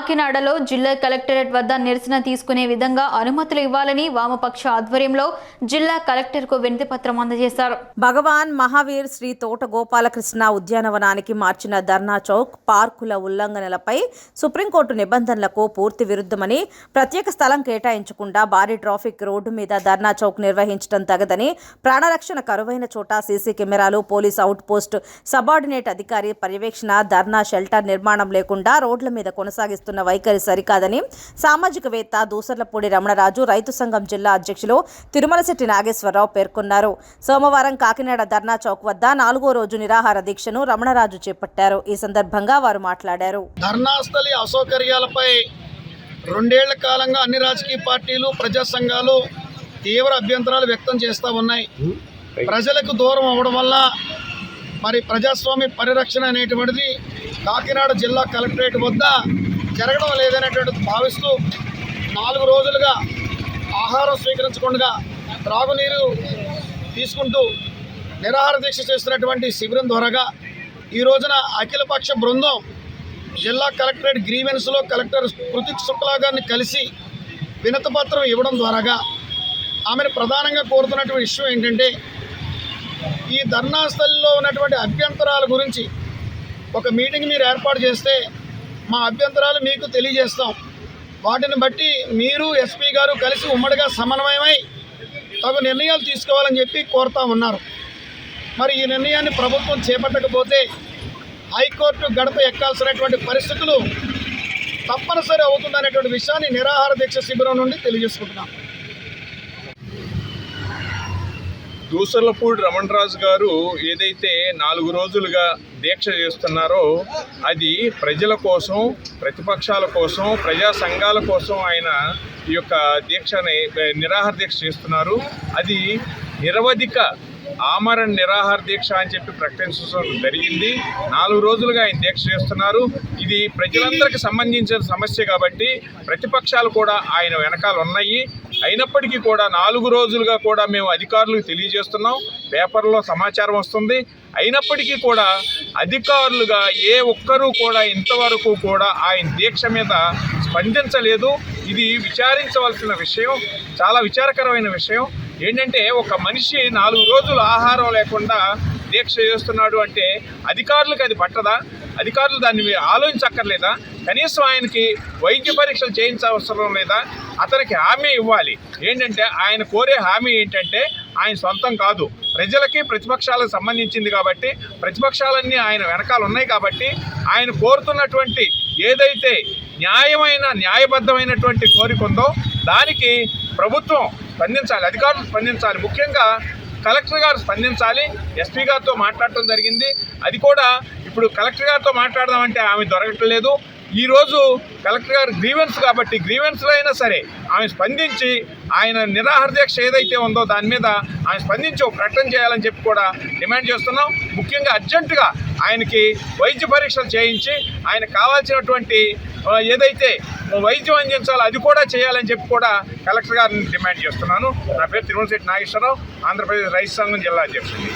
కాకినాడలో జిల్లా కలెక్టరేట్ వద్ద నిరసన తీసుకునే విధంగా అనుమతులు ఇవ్వాలని వామపక్ష ఆధ్వర్యంలో జిల్లా కలెక్టర్కు వినతి పత్రం అందజేశారు. భగవాన్ మహావీర్ శ్రీ తోట గోపాలకృష్ణ ఉద్యానవనానికి మార్చిన ధర్నా చౌక్ పార్కుల ఉల్లంఘనలపై సుప్రీంకోర్టు నిబంధనలకు పూర్తి విరుద్ధమని ప్రత్యేక స్థలం కేటాయించకుండా భారీ ట్రాఫిక్ రోడ్డు మీద ధర్నా చౌక్ నిర్వహించడం తగదని ప్రాణరక్షణ కరువైన చోట సీసీ కెమెరాలు పోలీస్ అవుట్ పోస్ట్ సబార్డినేట్ అధికారి పర్యవేక్షణ ధర్నా షెల్టర్ నిర్మాణం లేకుండా రోడ్ల మీద చేస్తున్న వైఖరి సరికాదని సామాజికవేత్త దూసర్లపూడి రమణరాజు రైతు సంఘం జిల్లా అధ్యక్షులు తిరుమలశెట్టి నాగేశ్వరరావు పేర్కొన్నారు. సోమవారం కాకినాడ ధర్నా చౌక్ వద్ద నాలుగో రోజు నిరాహార దీక్షను రమణరాజు చేపట్టారు. ఈ సందర్భంగా వారు మాట్లాడారు. ధర్నాస్థలి అసౌకర్యాలపై రెండేళ్ళ కాలంగా అన్ని రాజకీయ పార్టీలు ప్రజా సంఘాలు తీవ్ర అభ్యంతరాలు వ్యక్తం చేస్తూ ఉన్నాయి. ప్రజలకు దూరం అవ్వడం వల్ల మరి ప్రజాస్వామ్య పరిరక్షణ అనేటువంటిది కాకినాడ జిల్లా కలెక్టరేట్ వద్ద జరగడం లేదనేటువంటిది భావిస్తూ నాలుగు రోజులుగా ఆహారం స్వీకరించకుండా త్రాగునీరు తీసుకుంటూ నిరాహార దీక్ష చేస్తున్నటువంటి శిబిరం ద్వారాగా ఈ రోజున అఖిలపక్ష బృందం జిల్లా కలెక్టరేట్ గ్రీవెన్స్లో కలెక్టర్ కృతిక్ శుక్లా గారిని కలిసి వినతిపత్రం ఇవ్వడం ద్వారాగా ఆమెను ప్రధానంగా కోరుతున్నటువంటి విషయం ఏంటంటే ఈ ధర్నాస్థలిలో ఉన్నటువంటి అభ్యంతరాల గురించి ఒక మీటింగ్ మీరు ఏర్పాటు చేస్తే మా అభ్యంతరాలు మీకు తెలియజేస్తాం. వాటిని బట్టి మీరు ఎస్పీ గారు కలిసి ఉమ్మడిగా సమన్వయమై తగు నిర్ణయాలు తీసుకోవాలని చెప్పి కోరుతా ఉన్నారు. మరి ఈ నిర్ణయాన్ని ప్రభుత్వం చేపట్టకపోతే హైకోర్టు గడప ఎక్కాల్సినటువంటి పరిస్థితులు తప్పనిసరి అవుతుందనేటువంటి విషయాన్ని నిరాహార దీక్ష శిబిరం నుండి తెలియజేసుకుంటున్నాం. దూసర్లపూడి రమణరాజు గారు ఏదైతే నాలుగు రోజులుగా దీక్ష చేస్తున్నారో అది ప్రజల కోసం ప్రతిపక్షాల కోసం ప్రజా సంఘాల కోసం ఆయన ఈ యొక్క దీక్షని నిరాహార దీక్ష చేస్తున్నారు. అది నిరవధిక ఆమరణ నిరాహార దీక్ష అని చెప్పి ప్రకటించడం జరిగింది. నాలుగు రోజులుగా ఆయన దీక్ష చేస్తున్నారు. ఇది ప్రజలందరికీ సంబంధించిన సమస్య కాబట్టి ప్రతిపక్షాలు కూడా ఆయన వెనకాల ఉన్నాయి. అయినప్పటికీ కూడా నాలుగు రోజులుగా కూడా మేము అధికారులకు తెలియజేస్తున్నాం. పేపర్లో సమాచారం వస్తుంది. అయినప్పటికీ కూడా అధికారులుగా ఏ ఒక్కరూ కూడా ఇంతవరకు కూడా ఆయన దీక్ష మీద స్పందించలేదు. ఇది విచారించవలసిన విషయం చాలా విచారకరమైన విషయం. ఏంటంటే ఒక మనిషి నాలుగు రోజులు ఆహారం లేకుండా దీక్ష చేస్తున్నాడు అంటే అధికారులకు అది పట్టదా? అధికారులు దాన్ని మీరు ఆలోచించక్కర్లేదా? కనీసం ఆయనకి వైద్య పరీక్షలు చేయించవసరం లేదా? అతనికి హామీ ఇవ్వాలి. ఏంటంటే ఆయన కోరే హామీ ఏంటంటే ఆయన సొంతం కాదు. ప్రజలకి ప్రతిపక్షాలకు సంబంధించింది కాబట్టి ప్రతిపక్షాలన్నీ ఆయన వెనకాల ఉన్నాయి కాబట్టి ఆయన కోరుతున్నటువంటి ఏదైతే న్యాయమైన న్యాయబద్ధమైనటువంటి కోరిక ఉందో దానికి ప్రభుత్వం స్పందించాలి అధికారులు స్పందించాలి. ముఖ్యంగా కలెక్టర్ గారు స్పందించాలి ఎస్పీ గారితో మాట్లాడటం జరిగింది. అది కూడా ఇప్పుడు కలెక్టర్ గారితో మాట్లాడదామంటే ఆమె దొరకట్లేదు. ఈరోజు కలెక్టర్ గారు గ్రీవెన్స్ కాబట్టి గ్రీవెన్స్లో అయినా సరే ఆమె స్పందించి ఆయన నిరాహార దీక్ష ఏదైతే ఉందో దాని మీద ఆమె స్పందించి ఒక ప్రకటన చేయాలని చెప్పి కూడా డిమాండ్ చేస్తున్నాం. ముఖ్యంగా అర్జెంటుగా ఆయనకి వైద్య పరీక్షలు చేయించి ఆయన కావాల్సినటువంటి ఏదైతే వైద్యం అందించాలో అది కూడా చేయాలని చెప్పి కూడా కలెక్టర్ గారిని డిమాండ్ చేస్తున్నాను. నా పేరు తిరుమలశెట్టి నాగేశ్వరరావు ఆంధ్రప్రదేశ్ రైతు సంఘం జిల్లా అధ్యక్షుడు